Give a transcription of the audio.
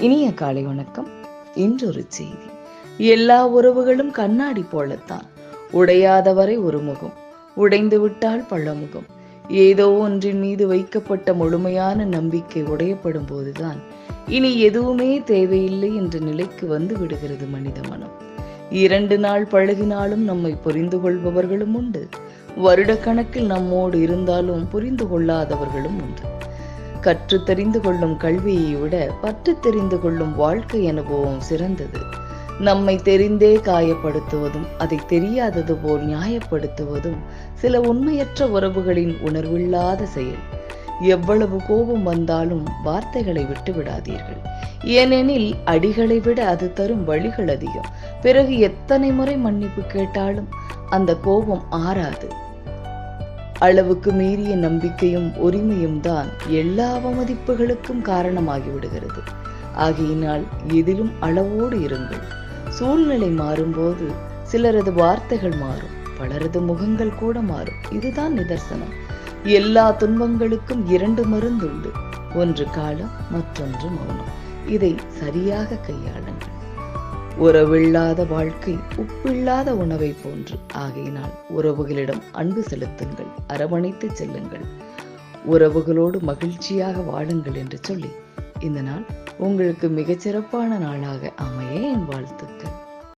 இனிய காலை வணக்கம். இன்றொரு செய்தி. எல்லா உறவுகளும் கண்ணாடி போலத்தான். உடையாதவரை ஒரு முகம் உடைந்து விட்டால் பழமுகம். ஏதோ ஒன்றின் மீது வைக்கப்பட்ட முழுமையான நம்பிக்கை உடையப்படும் போதுதான் இனி எதுவுமே தேவையில்லை என்ற நிலைக்கு வந்து விடுகிறது மனித மனம். இரண்டு நாள் பழகினாலும் நம்மை புரிந்து கொள்பவர்களும் உண்டு. வருடக்கணக்கில் நம்மோடு இருந்தாலும் புரிந்து கொள்ளாதவர்களும் உண்டு. கற்று தெரிந்து கொள்ளும் கல்வியை விட பற்று தெரிந்து கொள்ளும் வாழ்க்கை அனுபவம் சிறந்தது. நம்மை தெரிந்தே காயப்படுத்துவதும் அதை தெரியாதது போல் நியாயப்படுத்துவதும் சில உண்மையற்ற உறவுகளின் உணர்வில்லாத செயல். எவ்வளவு கோபம் வந்தாலும் வார்த்தைகளை விட்டு விடாதீர்கள். ஏனெனில் அடிகளை விட அது தரும் வழிகள் அதிகம். பிறகு எத்தனை முறை மன்னிப்பு கேட்டாலும் அந்த கோபம் ஆறாது. அளவுக்கு மீறிய நம்பிக்கையும் உரிமையும் தான் எல்லா அவமதிப்புகளுக்கும் காரணமாகி விடுகிறது. ஆகையினால் எதிலும் அளவோடு இருங்கள். சூழ்நிலை மாறும்போது சிலரது வார்த்தைகள் மாறும் பலரது முகங்கள் கூட மாறும். இதுதான் நிதர்சனம். எல்லா துன்பங்களுக்கும் இரண்டு மருந்துண்டு ஒன்று காலம் மற்றொன்று மௌனம். இதை சரியாக கையாளுங்கள். உறவில்லாத வாழ்க்கை உப்பில்லாத உணவை போன்று. ஆகையினால் உறவுகளிடம் அன்பு செலுத்துங்கள் அரவணைத்து செல்லுங்கள். உறவுகளோடு மகிழ்ச்சியாக வாழுங்கள் என்று சொல்லி இந்த நாள் உங்களுக்கு மிகச்சிறப்பான நாளாக அமைய என் வாழ்த்துக்கள்.